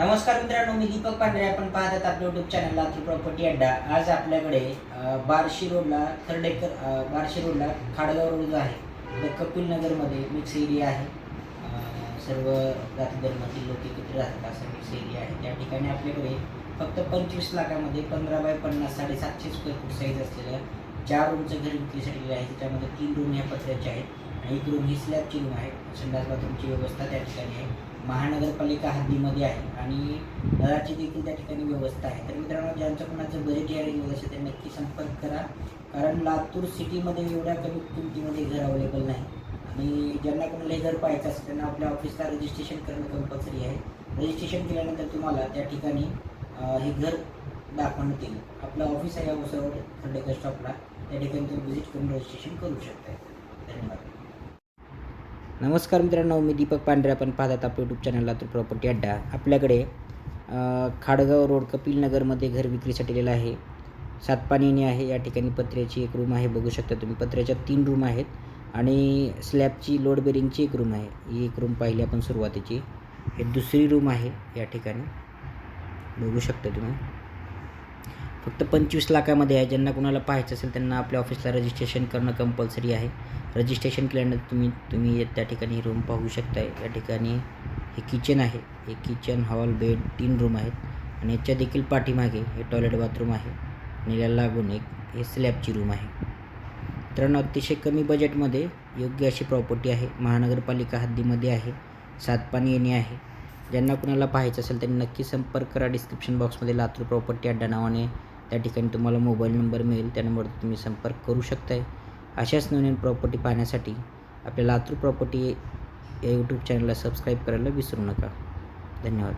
नमस्कार मित्रांनो मी दीपक पांढरे. आपण पाहत आहात आपल्या युट्यूब चॅनल लातूर प्रॉपर्टी अड्डा आज आपल्याकडे बार्शी रोडला थर्डेकर अ, बार्शी रोडला खाडगाव रोड जो आहे तो कपिल नगरमध्ये मिक्स एरिया आहे. सर्व जाती धर्मातील लोक एकत्र राहतात असा मिक्स एरिया आहे. त्या ठिकाणी आपल्याकडे फक्त पंचवीस लाखामध्ये पंधरा बाय पन्नास साडेसातशे स्क्वेअर फूट साईज असलेलं चार रूमचं घर विक्रीसाठी आहे. त्याच्यामध्ये तीन रूम ह्या पत्र्याचे आहेत. आणि एक रूम ही स्लॅबची रूम आहे. संडास बाथरूमची व्यवस्था त्या ठिकाणी आहे. महानगरपालिका हद्दीमध्ये आहे. आणि नळाची देखील त्या ठिकाणी व्यवस्था आहे. तर मित्रांनो ज्यांचं कोणाचं बजेट या रेंजमध्ये असेल ते नक्की संपर्क करा. कारण लातूर सिटीमध्ये एवढ्या कमी किमतीमध्ये घर अवेलेबल नाही. आणि ज्यांना कोणाला हे घर पाहायचं असेल त्यांना आपल्या ऑफिसला रजिस्ट्रेशन करणं कंपल्सरी आहे. रजिस्ट्रेशन केल्यानंतर तुम्हाला त्या ठिकाणी हे घर दाखवण्यात येईल आपलं ऑफिस आहे या रोड खंडेकर स्टॉपला त्या ठिकाणी तुम्ही व्हिजिट करून रजिस्ट्रेशन करू शकता धन्यवाद. नमस्कार मित्रांनो मी दीपक पांढरे. आपण पाहतात आपल्या यूट्यूब चॅनलला तर प्रॉपर्टी अड्डा. आपल्याकडे खाडगाव रोड कपिलनगरमध्ये घर विक्रीसाठी दिलेलं आहे. सातपाणीने आहे. या ठिकाणी पत्र्याची एक रूम आहे. बघू शकता तुम्ही पत्र्याच्या तीन रूम आहेत आणि स्लॅबची लोड बेरिंगची एक रूम आहे. ही एक रूम पाहिली आपण सुरुवातीची. हे दुसरी रूम आहे या ठिकाणी. बघू शकता तुम्ही. फक्त पंचवीस लाखामध्ये आहे. ज्यांना कुणाला पाहायचं असेल त्यांना आपल्या ऑफिसला रजिस्ट्रेशन करणं कंपल्सरी आहे. रजिस्ट्रेशन केल्यानंतर तुम्ही तुम्ही त्या ठिकाणी रूम पाहू शकताय. या ठिकाणी हे किचन आहे. हे किचन हॉल बेड तीन रूम आहेत. आणि याच्या देखील पाठीमागे हे टॉयलेट बाथरूम आहे. आणि याला लागून एक हे स्लॅबची रूम आहे. मित्रांनो अतिशय कमी बजेटमध्ये योग्य अशी प्रॉपर्टी आहे. महानगरपालिका हद्दीमध्ये आहे. सातपाणी येणे आहे. ज्यांना कुणाला पाहायचं असेल त्यांनी नक्की संपर्क करा. डिस्क्रिप्शन बॉक्समध्ये लातूर प्रॉपर्टी अड्डा नावाने त्या ठिकाणी तुम्हाला मोबाईल नंबर मिळेल. त्या नंबरवर तुम्ही संपर्क करू शकताय. अशाच नवीन प्रॉपर्टी पाहण्यासाठी आपल्या लातूर प्रॉपर्टी या यूट्यूब चॅनलला सबस्क्राईब करायला विसरू नका. धन्यवाद.